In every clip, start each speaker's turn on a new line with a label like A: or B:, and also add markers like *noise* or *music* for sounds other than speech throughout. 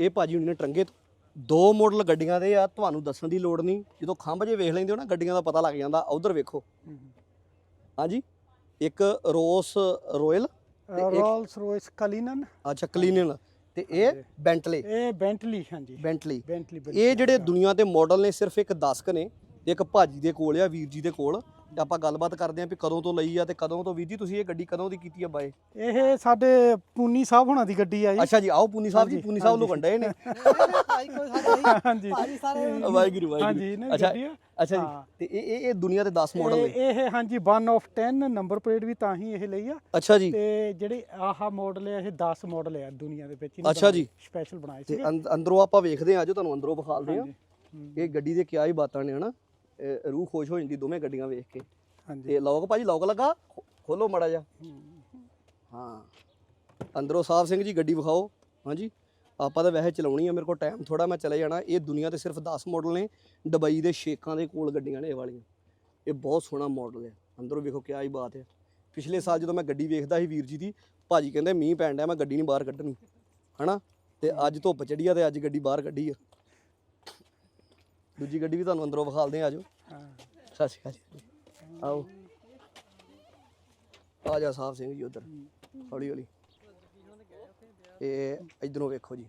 A: ਇਹ ਭਾਜੀ ਹੁਣੀ ਨੇ ਟਰੰਗੇ ਤੋਂ। ਦੋ ਮਾਡਲ ਗੱਡੀਆਂ ਦੇ ਆ ਤੁਹਾਨੂੰ ਦੱਸਣ ਦੀ ਲੋੜ ਨਹੀਂ। ਜਦੋਂ ਖੰਭ ਜੇ ਵੇਖ ਲੈਂਦੇ ਹੋ ਨਾ ਗੱਡੀਆਂ ਦਾ ਪਤਾ ਲੱਗ ਜਾਂਦਾ ਉਧਰ ਵੇਖੋ। ਹਾਂਜੀ ਇੱਕ ਰੋਸ ਰੋਇਲ ਇੱਕ-
B: ਰੋਲਸ ਰੋਇਸ ਕਲੀਨਨ।
A: ਅੱਛਾ ਕਲੀਨਲ ਤੇ ਇਹ ਬੈਂਟਲੇ।
B: ਇਹ ਬੈਂਟਲੀ ਹਾਂਜੀ।
A: ਬੈਂਟਲੀ। ਇਹ ਜਿਹੜੇ ਦੁਨੀਆ ਤੇ ਮਾਡਲ ਨੇ ਸਿਰਫ ਇੱਕ 10 ਕ ਨੇ। ਇੱਕ ਭਾਜੀ ਦੇ ਕੋਲ ਆ ਵੀਰ ਜੀ ਦੇ ਕੋਲ। ਆਪਾਂ ਗੱਲਬਾਤ ਕਰਦੇ ਆਂ ਵੀ ਕਦੋਂ ਤੋਂ ਲਈ ਆ ਤੇ ਕਦੋਂ ਤੋਂ ਵੀਰ ਜੀ ਤੁਸੀਂ ਇਹ ਗੱਡੀ ਕਦੋਂ ਦੀ ਕੀਤੀ ਆ ਬਾਏ?
B: ਇਹ ਸਾਡੇ ਪੂਨੀ ਸਾਹਿਬ ਹੁਣਾਂ ਦੀ ਗੱਡੀ ਆ ਜੀ।
A: ਅੱਛਾ ਜੀ ਆਓ ਪੂਨੀ ਸਾਹਿਬ ਜੀ ਪੂਨੀ ਸਾਹਿਬ
B: ਹਾਂਜੀ।
A: ਵੰਡੇ ਨੇ
C: ਭਾਈ ਕੋਈ ਸਾਡਾ ਨਹੀਂ
B: ਹਾਂਜੀ
C: ਭਾਜੀ ਸਾਰੇ
A: ਵਾਹਿਗੁਰੂ ਵਾਹਿਗੁਰੂ।
B: ਹਾਂਜੀ ਇਹਨਾਂ ਦੀ
A: ਅੱਛਾ
B: ਗੱਡੀ ਆ।
A: ਅੱਛਾ ਜੀ। ਤੇ ਇਹ ਇਹ ਇਹ ਦੁਨੀਆ ਦੇ 10 ਮਾਡਲ ਨੇ।
B: ਇਹ ਹਾਂਜੀ 1 ਆਫ 10 ਨੰਬਰ ਪਲੇਟ ਵੀ ਤਾਂ ਹੀ ਇਹ ਲਈ ਆ।
A: ਅੱਛਾ ਜੀ।
B: ਤੇ ਜਿਹੜੇ ਆਹ ਮਾਡਲ ਆ ਇਹ 10 ਮਾਡਲ ਆ ਦੁਨੀਆ ਦੇ ਵਿੱਚ
A: ਅੱਛਾ ਜੀ।
B: ਸਪੈਸ਼ਲ ਬਣਾਏ
A: ਤੇ
B: ਸੀ
A: ਅੰਦ- ਅੰਦਰੋਂ ਆਪਾਂ ਵੇਖਦੇ ਆਂ ਅੱਜ ਤੁਹਾਨੂੰ ਅੰਦਰੋਂ ਵਿਖਾਲਦੇ ਆਂ। ਇਹ ਗੱਡੀ ਦੇ ਕਿਆ ਹੀ ਬਾਤਾਂ ਨੇ ਹਨਾ? ਰੂਹ ਖੁਸ਼ ਹੋ ਜਾਂਦੀ ਦੋਵੇਂ ਗੱਡੀਆਂ ਵੇਖ ਕੇ।
B: ਹਾਂਜੀ।
A: ਤੇ ਲੌਕ ਭਾਜੀ ਲੌਕ ਲੱਗਾ? ਖੋਲੋ ਮੜਾ ਜਾ ਹਾਂ। ਅੰਦਰੋਂ ਸਾਹਿਬ ਸਿੰਘ ਜੀ ਗੱਡੀ ਵਿਖਾਓ। ਹਾਂਜੀ। ਆਪਾਂ ਤਾਂ ਵੈਸੇ ਚਲਾਉਣੀ ਆ ਮੇਰੇ ਕੋਲ ਟਾਈਮ ਥੋੜਾ ਮੈਂ ਚਲੇ ਜਾਣਾ। ਇਹ ਦੁਨੀਆ ਦੇ ਸਿਰਫ 10 ਮਾਡਲ ਨੇ ਦੁਬਈ ਦੇ ਸ਼ੇਖਾਂ ਦੇ ਕੋਲ ਗੱਡੀਆਂ ਨੇ ਇਹ ਵਾਲੀਆਂ। ਇਹ ਬਹੁਤ ਸੋਹਣਾ ਮਾਡਲ ਹੈ ਅੰਦਰੋਂ ਵੇਖੋ ਕਿਆ ਹੀ ਬਾਤ ਹੈ ਪਿਛਲੇ ਸਾਲ ਜਦੋਂ ਮੈਂ ਗੱਡੀ ਵੇਖਦਾ ਸੀ ਵੀਰ ਜੀ ਦੀ ਭਾਜੀ ਕਹਿੰਦੇ ਮੀਂਹ ਪੈਣ ਡਿਆ ਮੈਂ ਗੱਡੀ ਨਹੀਂ ਬਾਹਰ ਕੱਢਣੀ। ਹਨਾ? ਤੇ ਅੱਜ ਧੁੱਪ ਚੜੀ ਆ ਤੇ ਅੱਜ ਗੱਡੀ ਬਾਹਰ ਕੱਢੀ ਆ। ਦੂਜੀ ਗੱਡੀ ਵੀ ਤੁਹਾਨੂੰ ਅੰਦਰੋਂ ਵਿਖਾਲਦੇ ਆ ਆਜੋ
B: ਹਾਂ।
A: ਸਤਿ ਸ਼੍ਰੀ ਅਕਾਲ ਜੀ। ਆਓ। ਆ ਜਾ ਸਾਹਿਬ ਸਿੰਘ ਜੀ ਉਧਰ ਹੌਲੀ ਹੌਲੀ। ਇਹ ਇਧਰੋਂ ਵੇਖੋ ਜੀ।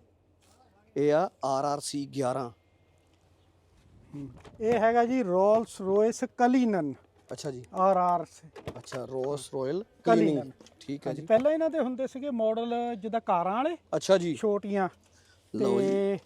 A: ਇਹ ਆ ਆਰ ਆਰ ਸੀ 11
B: ਇਹ ਹੈਗਾ ਜੀ ਰੋਲਸ ਰੋਇਸ ਕਲੀਨਨ।
A: ਅੱਛਾ ਜੀ।
B: ਆਰ ਆਰ
A: ਅੱਛਾ ਰੋਸ ਰਾਇਲ
B: ਕਲੀਨਨ।
A: ਕਲੀਨਿੰਗ। ਠੀਕ ਹੈ ਜੀ।
B: ਪਹਿਲਾਂ ਇਹਨਾਂ ਦੇ ਹੁੰਦੇ ਸੀਗੇ ਮਾਡਲ ਜਿੱਦਾਂ ਕਾਰਾਂ ਵਾਲੇ
A: ਅੱਛਾ ਜੀ।
B: ਛੋਟੀਆਂ।
A: ਲਓ ਜੀ।
B: ਤੇ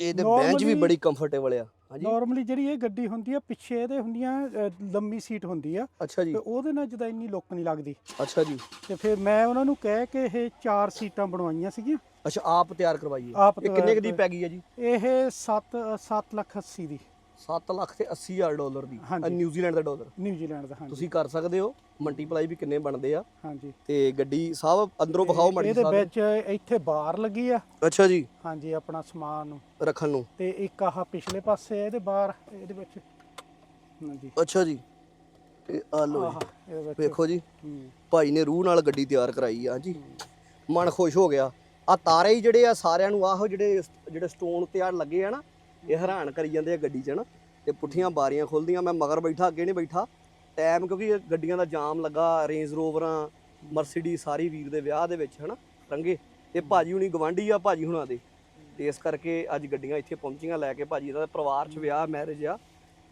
A: ਇਹਦੇ ਬੈਂਚ ਵੀ
B: normally-
A: ਬੜੀ ਕੰਫਰਟੇਬਲ ਆ। ਹਾਂਜੀ।
B: ਨਾਰਮਲੀ ਜਿਹੜੀ ਇਹ ਗੱਡੀ ਹੁੰਦੀ ਆ ਪਿੱਛੇ ਇਹਦੇ ਹੁੰਦੀਆਂ ਅ, ਲੰਮੀ ਸੀਟ ਹੁੰਦੀ ਆ।
A: ਅੱਛਾ ਜੀ।
B: ਤੇ ਉਹਦੇ ਨਾਲ ਜਿੱਦਾਂ ਇੰਨੀ ਲੁੱਕ ਨਹੀਂ ਲੱਗਦੀ।
A: ਅੱਛਾ ਜੀ।
B: ਤੇ ਫਿਰ ਮੈਂ ਉਹਨਾਂ ਨੂੰ ਕਹਿ ਕੇ ਇਹ ਚਾਰ ਸੀਟਾਂ ਬਣਵਾਈਆਂ ਸੀਗੀਆਂ।
A: ਅੱਛਾ ਆਪ ਤਿਆਰ ਕਰਵਾਈਏ।
B: ਆਪ
A: ਇਹ ਕਿੰਨੇ ਕੁ ਦੀ ਪੈ ਗਈ ਹੈ ਜੀ?
B: ਇਹ 7 7 ਲੱਖ 80 ਦੀ।
A: 7 ਲੱਖ ਤੇ 80 ਹਜ਼ਾਰ ਡਾਲਰ ਦੀ
B: ਹਾਂਜੀ।
A: ਨਿਊਜ਼ੀਲੈਂਡ ਦਾ ਡਾਲਰ।
B: ਨਿਊਜ਼ੀਲੈਂਡ ਦਾ ਹਾਂਜੀ।
A: ਤੁਸੀਂ ਕਰ ਸਕਦੇ ਹੋ ਮਲਟੀਪਲਾਈ ਵੀ ਕਿੰਨੇ ਬਣਦੇ ਆ।
B: ਹਾਂਜੀ।
A: ਤੇ ਗੱਡੀ ਸਾਹਿਬ ਅੰਦਰੋਂ ਵਿਖਾਓ ਮੜੀ
B: ਇਹਦੇ
A: ਸਾਹਿਬ
B: ਵਿੱਚ ਇੱਥੇ ਬਾਰ ਲੱਗੀ ਆ।
A: ਅੱਛਾ ਜੀ।
B: ਹਾਂਜੀ ਆਪਣਾ ਸਮਾਨ ਨੂੰ।
A: ਰੱਖਣ ਨੂੰ।
B: ਤੇ ਇੱਕ ਆਹ ਪਿਛਲੇ ਪਾਸੇ ਆ ਇਹਦੇ ਬਾਹਰ ਇਹਦੇ ਵਿੱਚ। ਹਾਂਜੀ।
A: ਅੱਛਾ ਜੀ। ਇਹ ਆ ਲੋ
B: ਆਹ ਇਹਦੇ ਵਿੱਚ।
A: ਵੇਖੋ ਜੀ।
B: ਹੂੰ।
A: ਭਾਈ ਨੇ ਰੂਹ ਨਾਲ ਗੱਡੀ ਤਿਆਰ ਕਰਾਈ ਆ ਜੀ ਮਨ ਖੁਸ਼ ਹੋ ਗਿਆ। ਆ ਤਾਰੇ ਹੀ ਜਿਹੜੇ ਆ ਸਾਰਿਆਂ ਨੂੰ ਆਹੋ ਜਿਹੜੇ ਜਿਹੜੇ ਸਟੋਨ ਉੱਤੇ ਆ ਲੱਗੇ ਆ ਨਾ ਇਹ ਹੈਰਾਨ ਕਰੀ ਜਾਂਦੇ ਆ ਗੱਡੀ 'ਚ ਨਾ। ਤੇ ਪੁੱਠੀਆਂ ਬਾਰੀਆਂ ਖੁੱਲਦੀਆਂ, ਮੈਂ ਮਗਰ ਬੈਠਾ, ਅੱਗੇ ਨਹੀਂ ਬੈਠਾ। ਟਾਈਮ ਕਿਉਂਕਿ ਗੱਡੀਆਂ ਦਾ ਜਾਮ ਲੱਗਾ ਰੇਂਜ ਰੋਵਰਾਂ ਮਰਸੀਡੀ ਸਾਰੀ ਵੀਰ ਦੇ ਵਿਆਹ ਦੇ ਵਿੱਚ, ਹਨਾ, ਰੰਗੇ। ਤੇ ਭਾਜੀ ਹੁਣੀ ਗਵਾਂਢੀ ਆ, ਭਾਜੀ ਹੁਣਾਂ ਦੇ। ਤੇ ਇਸ ਕਰਕੇ ਅੱਜ ਗੱਡੀਆਂ ਇੱਥੇ ਪਹੁੰਚੀਆਂ ਲੈ ਕੇ ਭਾਜੀ ਦਾ ਪਰਿਵਾਰ 'ਚ ਵਿਆਹ ਮੈਰਿਜ ਆ।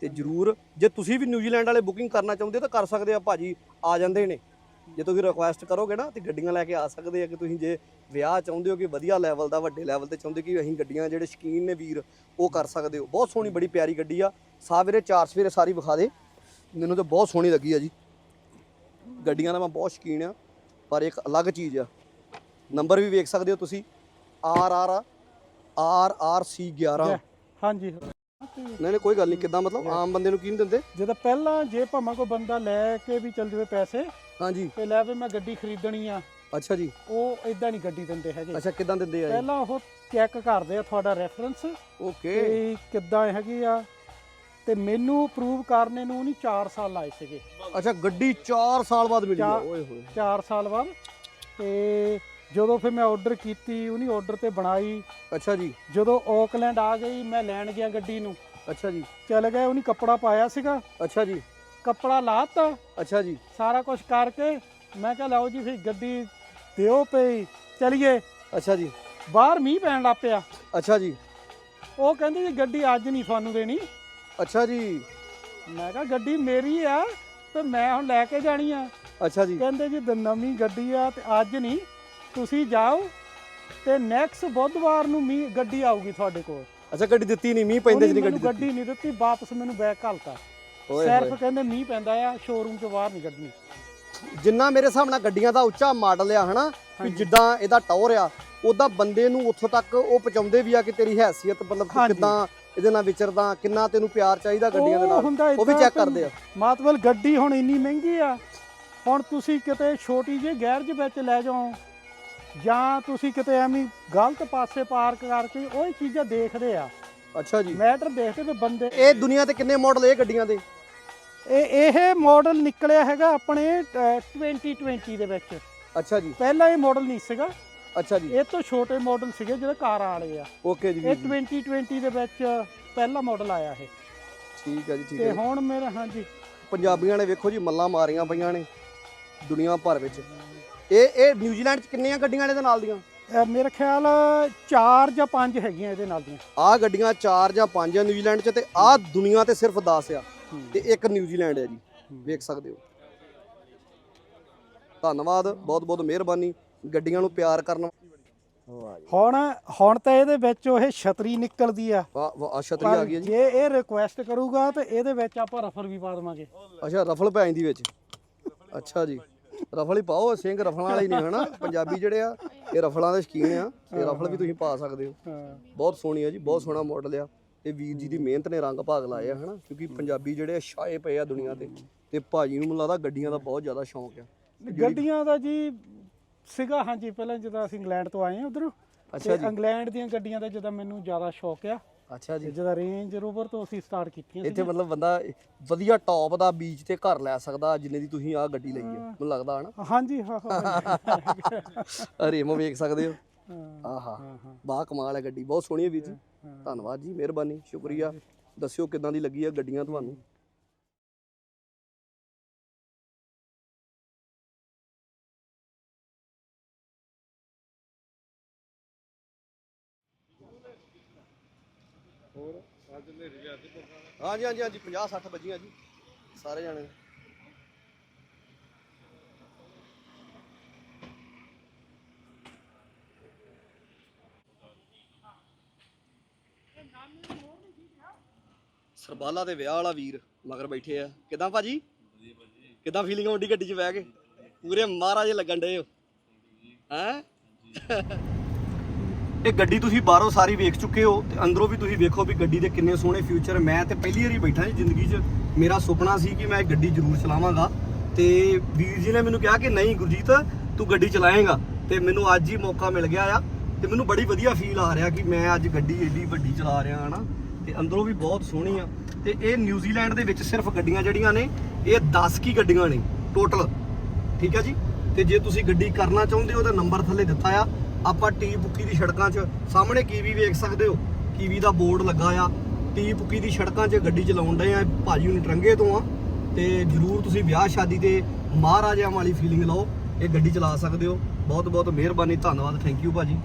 A: ਤੇ ਜਰੂਰ, ਜੇ ਤੁਸੀਂ ਵੀ ਨਿਊਜ਼ੀਲੈਂਡ ਵਾਲੇ ਬੁਕਿੰਗ ਕਰਨਾ ਚਾਹੁੰਦੇ ਹੋ ਤਾਂ ਕਰ ਸਕਦੇ ਆ ਭਾਜੀ, ਆ ਜਾਂਦੇ ਨੇ। ਜੇ ਤੁਸੀਂ ਰਿਕੁਐਸਟ ਕਰੋਗੇ ਨਾ, ਤੇ ਗੱਡੀਆਂ ਲੈ ਕੇ ਆ ਸਕਦੇ ਆ ਕਿ ਤੁਸੀਂ ਜੇ ਵਿਆਹ ਚਾਹੁੰਦੇ ਹੋ ਕਿ ਵਧੀਆ ਲੈਵਲ ਦਾ, ਵੱਡੇ ਲੈਵਲ ਤੇ ਚਾਹੁੰਦੇ ਕਿ ਅਸੀਂ ਗੱਡੀਆਂ ਜਿਹੜੇ ਸ਼ਕੀਨ ਨੇ ਵੀਰ, ਉਹ ਕਰ ਸਕਦੇ ਹੋ। ਬਹੁਤ ਸੋਹਣੀ, ਬੜੀ ਪਿਆਰੀ ਗੱਡੀ ਆ। ਸਾਵੇਰੇ ਚਾਰ ਸਵੇਰੇ ਸਾਰੀ ਵਿਖਾ ਦੇ। ਮੈਨੂੰ ਤਾਂ ਬਹੁਤ ਸੋਹਣੀ ਲੱਗੀ ਆ ਜੀ। ਗੱਡੀਆਂ ਦਾ ਮੈਂ ਬਹੁਤ ਸ਼ਕੀਨ ਆ, ਪਰ ਇੱਕ ਅਲੱਗ ਚੀਜ਼ ਆ। ਨੰਬਰ ਵੀ ਵੇਖ ਸਕਦੇ ਹੋ ਤੁਸੀਂ। R R R R C 11
B: ਹਾਂਜੀ।
A: ਨਹੀਂ ਨਹੀਂ ਕੋਈ ਗੱਲ ਨਹੀਂ ਕਿੱਦਾਂ ਮਤਲਬ ਆਮ ਬੰਦੇ ਨੂੰ ਕੀ ਨਹੀਂ ਦਿੰਦੇ?
B: ਜਦੋਂ ਪਹਿਲਾਂ ਜੇ ਭਾਵੇਂ ਕੋਈ ਬੰਦਾ ਲੈ ਕੇ ਵੀ ਚੱਲ ਜਾਵੇ ਪੈਸੇ
A: ਹਾਂਜੀ।
B: ਤੇ ਲੈ ਵੀ ਮੈਂ ਗੱਡੀ ਖਰੀਦਣੀ ਆ
A: ਅੱਛਾ ਜੀ।
B: ਉਹ ਇਦਾਂ ਨਹੀਂ ਗੱਡੀ ਦਿੰਦੇ ਹੈਗੇ।
A: ਅੱਛਾ ਕਿੱਦਾਂ ਦਿੰਦੇ ਆ
B: ਪਹਿਲਾਂ ਉਹ ਚੈੱਕ ਕਰਦੇ ਆ ਤੁਹਾਡਾ ਰੈਫਰੈਂਸ
A: ਓਕੇ
B: ਕਿੱਦਾਂ ਹੈਗੀ ਆ ਤੇ ਮੈਨੂੰ ਪ੍ਰੂਵ ਕਰਨੇ ਨੂੰ ਨਹੀਂ 4 ਸਾਲ ਲਾਏ ਸੀਗੇ।
A: ਅੱਛਾ ਗੱਡੀ 4 ਸਾਲ ਬਾਅਦ ਮਿਲੀ ਓਏ ਹੋਏ।
B: 4 ਸਾਲ ਬਾਅਦ ਤੇ ਜਦੋਂ ਫਿਰ ਮੈਂ ਆਰਡਰ ਕੀਤੀ ਉਹਨੀ ਆਰਡਰ ਤੇ ਬਣਾਈ।
A: ਅੱਛਾ ਜੀ।
B: ਜਦੋਂ ਆਕਲੈਂਡ ਆ ਗਈ ਮੈਂ ਲੈਣ ਗਿਆ ਗੱਡੀ ਨੂੰ।
A: ਅੱਛਾ ਜੀ।
B: ਚਲ ਗਏ ਉਹਨੀ ਕੱਪੜਾ ਪਾਇਆ ਸੀਗਾ।
A: ਅੱਛਾ ਜੀ।
B: ਕੱਪੜਾ ਲਾਤਾ।
A: ਅੱਛਾ ਜੀ।
B: ਸਾਰਾ ਕੁਝ ਕਰਕੇ ਮੈਂ ਕਿਹਾ ਲਓ ਜੀ ਫਿਰ ਗੱਡੀ ਦਿਓ ਪਈ। ਚਲਿਏ।
A: ਅੱਛਾ ਜੀ।
B: ਬਾਹਰ ਮੀਂਹ ਪੈਣ ਲੱਗ ਪਿਆ।
A: ਅੱਛਾ ਜੀ।
B: ਉਹ ਕਹਿੰਦੇ ਜੀ ਗੱਡੀ ਅੱਜ ਨਹੀਂ ਤੁਹਾਨੂੰ ਦੇਣੀ।
A: ਅੱਛਾ ਜੀ।
B: ਮੈਂ ਕਿਹਾ ਗੱਡੀ ਮੇਰੀ ਆ ਤੇ ਮੈਂ ਹੁਣ ਲੈ ਕੇ ਜਾਣੀ ਆ।
A: ਅੱਛਾ ਜੀ।
B: ਕਹਿੰਦੇ ਜੀ ਨਵੀਂ ਗੱਡੀ ਆ ਤੇ ਅੱਜ ਨਹੀਂ। ਤੁਸੀਂ ਜਾਓ ਤੇ ਨੈਕਸਟ ਬੁੱਧਵਾਰ ਨੂੰ ਮੀਂਹ ਗੱਡੀ ਆਊਗੀ ਤੁਹਾਡੇ ਕੋਲ।
A: ਅੱਛਾ ਗੱਡੀ ਦਿੱਤੀ ਨਹੀਂ ਮੀਂਹ ਪੈਂਦੇ ਜਿਹੜੀ ਗੱਡੀ
B: ਗੱਡੀ ਨਹੀਂ ਦਿੱਤੀ ਵਾਪਸ ਮੈਨੂੰ ਬੈਕ ਘਲਤਾ। ਸਿਰਫ ਕਹਿੰਦੇ ਮੀਂਹ ਪੈਂਦਾ ਆ ਸ਼ੋਰੂਮ ਚ ਬਾਹਰ ਨਹੀਂ ਕੱਢਣੀ।
A: ਜਿੰਨਾ ਮੇਰੇ ਹਿਸਾਬ ਨਾਲ ਗੱਡੀਆਂ ਦਾ ਉੱਚਾ ਮਾਡਲ ਆ ਹਨਾ ਵੀ। ਜਿੱਦਾਂ ਇਹਦਾ ਟੌਰ ਆ ਉਹਦਾ ਬੰਦੇ ਨੂੰ ਉੱਥੋਂ ਤੱਕ ਉਹ ਪਹੁੰਚਾਉਂਦੇ ਵੀ ਆ ਕਿ ਤੇਰੀ ਹੈਸੀਅਤ ਮਤਲਬ ਤੂੰ। ਕਿੱਦਾਂ ਇਹਦੇ ਨਾਲ ਵਿਚਰਦਾ ਕਿੰਨਾ ਤੈਨੂੰ ਪਿਆਰ ਚਾਹੀਦਾ ਗੱਡੀਆਂ ਦੇ ਨਾਲ। ਉਹ ਵੀ ਚੈੱਕ ਕਰਦੇ ਆ।
B: ਮਤਲਬ ਗੱਡੀ ਹੁਣ ਇੰਨੀ ਮਹਿੰਗੀ ਆ ਹੁਣ ਤੁਸੀਂ ਕਿਤੇ ਛੋਟੀ ਜਿਹੀ ਗੈਰਜ ਵਿੱਚ ਲੈ ਜਾਓ ਜਾਂ ਤੁਸੀਂ ਕਿਤੇ ਐਵੇਂ ਗਲਤ ਪਾਸੇ ਪਾਰਕ ਕਰਕੇ ਉਹ ਹੀ ਚੀਜ਼ਾਂ ਦੇਖਦੇ ਆ।
A: ਅੱਛਾ ਜੀ।
B: ਮੈਟਰ ਦੇਖਦੇ ਵੀ ਬੰਦੇ
A: ਇਹ ਦੁਨੀਆ ਤੇ ਕਿੰਨੇ ਮਾਡਲ ਇਹ ਗੱਡੀਆਂ ਦੇ?
B: ਇਹ ਇਹ ਮਾਡਲ ਨਿਕਲਿਆ ਹੈਗਾ ਆਪਣੇ ਅ, 2020 ਦੇ ਵਿੱਚ।
A: ਅੱਛਾ ਜੀ।
B: ਪਹਿਲਾਂ ਇਹ ਮਾਡਲ ਨਹੀਂ ਸੀਗਾ।
A: ਅੱਛਾ ਜੀ।
B: ਇਹ ਤੋਂ ਛੋਟੇ ਮਾਡਲ ਸੀਗੇ ਜਿਹੜੇ ਕਾਰਾਂ ਵਾਲੇ ਆ।
A: ਓਕੇ ਜੀ
B: ਇਹ
A: ਵੀਰ ਜੀ।
B: 2020 ਦੇ ਵਿੱਚ ਪਹਿਲਾ ਮਾਡਲ ਆਇਆ ਇਹ।
A: ਠੀਕ ਹੈ ਜੀ ਠੀਕ
B: ਤੇ
A: ਹੈ
B: ਹੁਣ ਮੇਰੇ ਹਾਂਜੀ।
A: ਪੰਜਾਬੀਆਂ ਨੇ ਵੇਖੋ ਜੀ ਮੱਲਾਂ ਮਾਰੀਆਂ ਪਈਆਂ ਨੇ ਦੁਨੀਆ ਭਰ ਵਿੱਚ। ਇਹ ਇਹ ਨਿਊਜ਼ੀਲੈਂਡ 'ਚ ਕਿੰਨੀਆਂ ਗੱਡੀਆਂ ਨੇ ਇਹਦੇ ਨਾਲ ਦੀਆਂ?
B: ਮੇਰੇ ਖਿਆਲ 4 ਜਾਂ 5 ਹੈਗੀਆਂ ਇਹਦੇ ਨਾਲ ਦੀਆਂ।
A: ਆਹ ਗੱਡੀਆਂ 4 ਜਾਂ 5 ਆ ਨਿਊਜ਼ੀਲੈਂਡ 'ਚ ਤੇ ਆਹ ਦੁਨੀਆ ਤੇ ਸਿਰਫ 10 ਆ। ਤੇ ਇੱਕ ਨਿਊਜ਼ੀਲੈਂਡ ਹੈ ਜੀ। ਵੇਖ ਸਕਦੇ ਹੋ। ਧੰਨਵਾਦ ਬਹੁਤ ਬਹੁਤ ਮਿਹਰਬਾਨੀ। ਗੱਡੀਆਂ ਨੂੰ ਪਿਆਰ ਕਰਨ
B: ਹੁਣ ਹੁਣ ਤਾਂ ਇਹਦੇ ਵਿੱਚ ਉਹ ਛਤਰੀ ਨਿਕਲਦੀ ਆ।
A: ਵਾਹ ਵਾਹ ਛਤਰੀ ਆ
B: ਪਰ
A: ਗਈ ਹੈ ਜੀ।
B: ਜੇ ਇਹ ਰਿਕੁਐਸਟ ਕਰੂਗਾ ਤੇ ਇਹਦੇ ਵਿੱਚ ਆਪਾਂ ਰਫਲ ਵੀ ਪਾ ਦੇਵਾਂਗੇ।
A: ਅੱਛਾ ਰਫਲ ਪੈ ਜਾਂਦੀ ਵਿੱਚ। ਅੱਛਾ ਜੀ। ਰਫਲ ਹੀ ਪਾਓ ਸਿੰਘ ਰਫਲਾਂ ਵਾਲੇ ਹੀ ਨਹੀਂ ਹਨਾ? ਪੰਜਾਬੀ ਜਿਹੜੇ ਆ ਇਹ ਰਫਲਾਂ ਦੇ ਸ਼ਕੀਨ ਆ। ਇਹ ਰਫਲ ਵੀ ਤੁਸੀਂ ਪਾ ਸਕਦੇ ਹੋ। ਬਹੁਤ ਸੋਹਣੀ ਆ ਜੀ ਬਹੁਤ ਸੋਹਣਾ ਮਾਡਲ ਆ। ਤੇ ਵੀਰ ਜੀ ਦੀ ਮਿਹਨਤ ਨੇ ਰੰਗ ਭਾਗ ਲਾਏ ਆ ਹਨਾ? ਕਿਉਂਕਿ ਪੰਜਾਬੀ ਜਿਹੜੇ ਆ ਛਾਏ ਪਏ ਆ ਦੁਨੀਆ ਤੇ। ਤੇ ਭਾਜੀ ਨੂੰ ਲੱਗਦਾ ਗੱਡੀਆਂ ਦਾ ਬਹੁਤ ਜ਼ਿਆਦਾ ਸ਼ੌਂਕ ਆ।
B: ਗੱਡੀਆਂ ਦਾ ਜੀ ਸੀਗਾ ਹਾਂਜੀ ਪਹਿਲਾਂ ਜਦੋਂ ਅਸੀਂ ਇੰਗਲੈਂਡ ਤੋਂ ਆਏ ਆ ਉਧਰੋਂ
A: ਅੱਛਾ ਜੀ।
B: ਇੰਗਲੈਂਡ ਦੀਆਂ ਗੱਡੀਆਂ ਦਾ ਜਦੋਂ ਮੈਨੂੰ ਜ਼ਿਆਦਾ ਸ਼ੌਕ ਆ
A: ਅੱਛਾ
B: ਤੇ ਜਦੋਂ ਰੇਂਜ ਰੋਵਰ ਤੋਂ ਅਸੀਂ ਸਟਾਰਟ ਕੀਤੀਆਂ
A: ਇੱਥੇ ਮਤਲਬ ਬੰਦਾ ਵਧੀਆ ਟੌਪ ਦਾ ਬੀਚ ਤੇ ਘਰ ਲੈ ਸਕਦਾ ਜਿੰਨੇ ਦੀ ਤੁਸੀਂ ਆਹ ਗੱਡੀ ਲਈ ਹੈ। ਮੈਨੂੰ ਲੱਗਦਾ ਹਨਾ।
B: ਹਾਂਜੀ ਹਾਂ ਹਾਂ *laughs*
A: ਰਿਮ ਵੇਖ ਸਕਦੇ ਹੋ।
B: ਹਾਂ,
A: ਆਹਾ
B: ਹਾਂ, ਹਾਂ।
A: ਬਾ ਕਮਾਲ ਹੈ ਗੱਡੀ। ਬਹੁਤ ਸੋਹਣੀ ਹੈ ਵੀਰ ਜੀ। ਧੰਨਵਾਦ ਜੀ ਮਿਹਰਬਾਨੀ ਸ਼ੁਕਰੀਆ। ਦੱਸਿਓ ਕਿਦਾਂ ਦੀ ਲੱਗੀ ਆ ਗੱਡੀਆਂ ਤੁਹਾਨੂੰ? ਹਾਂਜੀ ਹਾਂਜੀ ਹਾਂਜੀ 50 60 ਵੱਜੀਆਂ ਜੀ, ਸਾਰੇ ਜਾਣੇ। ਸਰਬਾਲਾ ਦੇ ਵਿਆਹ ਵਾਲਾ ਵੀਰ ਮਗਰ ਬੈਠੇ ਆ। ਕਿਦਾਂ ਭਾਜੀ? ਕਿਦਾਂ ਫੀਲਿੰਗ ਆਉਂਦੀ ਗੱਡੀ 'ਚ ਬਹਿ ਕੇ? ਪੂਰੇ ਮਹਾਰਾਜੇ ਲੱਗਣ ਡਏ ਹੋ। ਹੈ? ਇਹ ਗੱਡੀ ਤੁਸੀਂ ਬਾਹਰੋਂ ਸਾਰੀ ਵੇਖ ਚੁੱਕੇ ਹੋ ਤੇ ਅੰਦਰੋਂ ਵੀ ਤੁਸੀਂ ਵੇਖੋ ਵੀ ਗੱਡੀ ਦੇ ਕਿੰਨੇ ਸੋਹਣੇ ਫਿਊਚਰ ਮੈਂ ਤੇ ਪਹਿਲੀ ਵਾਰੀ ਬੈਠਾ ਜੀ ਜ਼ਿੰਦਗੀ 'ਚ। ਮੇਰਾ ਸੁਪਨਾ ਸੀ ਕਿ ਮੈਂ ਇਹ ਗੱਡੀ ਜ਼ਰੂਰ ਚਲਾਵਾਂਗਾ। ਤੇ ਵੀਰ ਜੀ ਨੇ ਮੈਨੂੰ ਕਿਹਾ ਕਿ ਨਹੀਂ ਗੁਰਜੀਤ, ਤੂੰ ਗੱਡੀ ਚਲਾਏਗਾ। ਤੇ ਮੈਨੂੰ ਅੱਜ ਹੀ ਮੌਕਾ ਮਿਲ ਗਿਆ ਆ। ਤੇ ਮੈਨੂੰ ਬੜੀ ਵਧੀਆ ਫੀਲ ਆ ਰਿਹਾ ਕਿ ਮੈਂ ਅੱਜ ਗੱਡੀ ਏਡੀ ਵੱਡੀ ਚਲਾ ਰਿਹਾ ਹਾਂ ਨਾ। ਤੇ ਅੰਦਰੋਂ ਵੀ ਬਹੁਤ ਸੋਹਣੀ ਆ। ਤੇ ਇਹ ਨਿਊਜ਼ੀਲੈਂਡ ਦੇ ਵਿੱਚ ਸਿਰਫ ਗੱਡੀਆਂ ਜਿਹੜੀਆਂ ਨੇ, ਇਹ 10 ਕੀ ਗੱਡੀਆਂ ਨੇ ਟੋਟਲ ਠੀਕ ਹੈ ਜੀ? ਤੇ ਜੇ ਤੁਸੀਂ ਗੱਡੀ ਕਰਨਾ ਚਾਹੁੰਦੇ ਹੋ ਤਾਂ ਨੰਬਰ ਥੱਲੇ ਦਿੱਤਾ ਆ। ਆਪਾਂ ਟੀ ਬੁੱਕੀ ਦੀ ਸੜਕਾਂ 'ਚ ਸਾਹਮਣੇ ਕੀਵੀ ਵੇਖ ਸਕਦੇ ਹੋ। ਕੀਵੀ ਦਾ ਬੋਰਡ ਲੱਗਾ ਆ। ਟੀ ਬੁੱਕੀ ਦੀ ਸੜਕਾਂ 'ਚ ਗੱਡੀ ਚਲਾਉਣ ਡਏ ਆ। ਭਾਜੀ ਨੂੰ ਟਰੰਗੇ ਤੋਂ ਆ। ਤੇ ਜਰੂਰ ਤੁਸੀਂ ਵਿਆਹ ਸ਼ਾਦੀ ਤੇ ਮਹਾਰਾਜਿਆਂ ਵਾਲੀ ਫੀਲਿੰਗ ਲਓ। ਇਹ ਗੱਡੀ ਚਲਾ ਸਕਦੇ ਹੋ। ਬਹੁਤ ਬਹੁਤ ਮਿਹਰਬਾਨੀ। ਧੰਨਵਾਦ। ਥੈਂਕ ਯੂ ਭਾਜੀ।